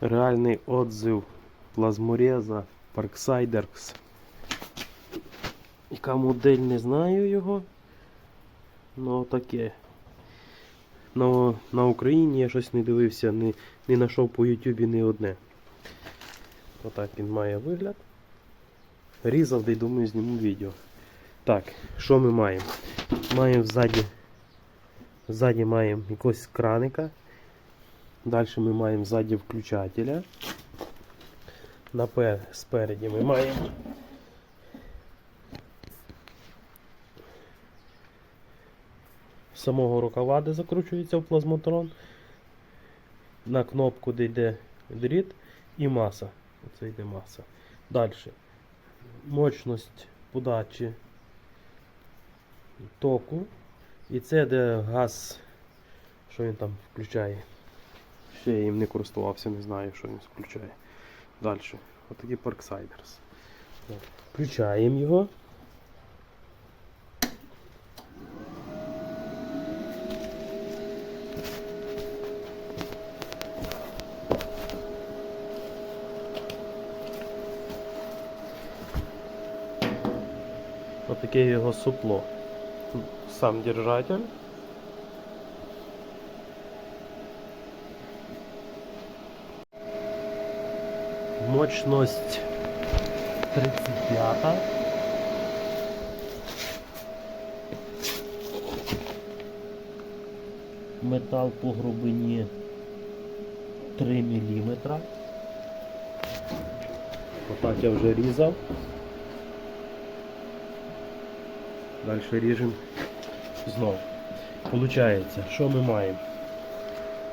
Реальний отзив плазмореза Parksiders. Яка модель не знаю його. Ну таке. На, на Україні я щось не дивився, не, не знайшов по Ютубі ні одне. Отак він має вигляд. Різав, де думаю, зніму відео. Так, що ми маємо? Маємо ззаді. Ззаді маємо якогось краника. Далі ми маємо ззаді включателя. Напер, спереді ми маємо. Самого рукава, де закручується в плазмотрон. На кнопку, де йде дріт і маса. Оце йде маса. Далі. Мощність подачі току. І це де газ, що він там включає. Ще я їм не користувався, не знаю, що він включає. Далі. Parksiders. Так. Включаємо його. Отаке його супло. Сам держатель. Мощность 35. Метал по грубині 3 мм. Отак я вже різав. Далі ріжемо знову. Получається, що ми маємо?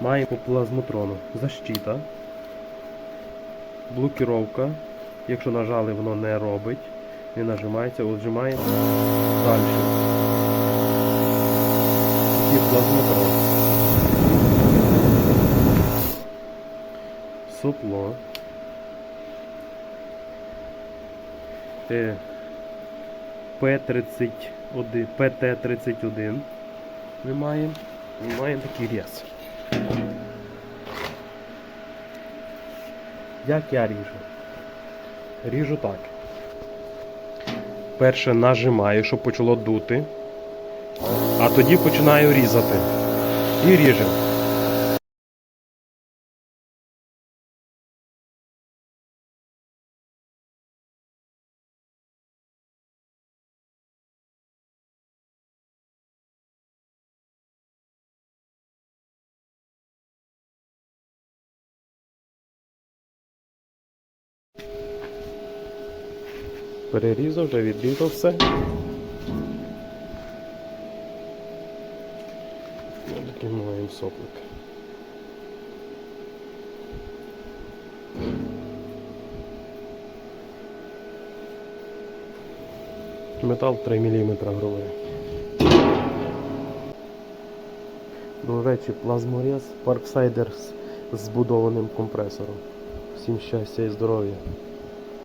Маємо по плазмотрону защита, блокіровка. Якщо нажали, воно не робить. Не нажимається, отжимається. Далі. І плазмотрон. Супло. П-31, ПТ-31 ми маємо. Ми маємо такий рез. Як я ріжу? Ріжу так. Перше нажимаю, щоб почало дути, а тоді починаю різати. І ріжемо. Перерізав, вже відрізав все. Ось Такий маємо соплик. Метал 3 мм грубий. До речі, плазморез Parksiders з збудованим компресором. Всім щастя і здоров'я.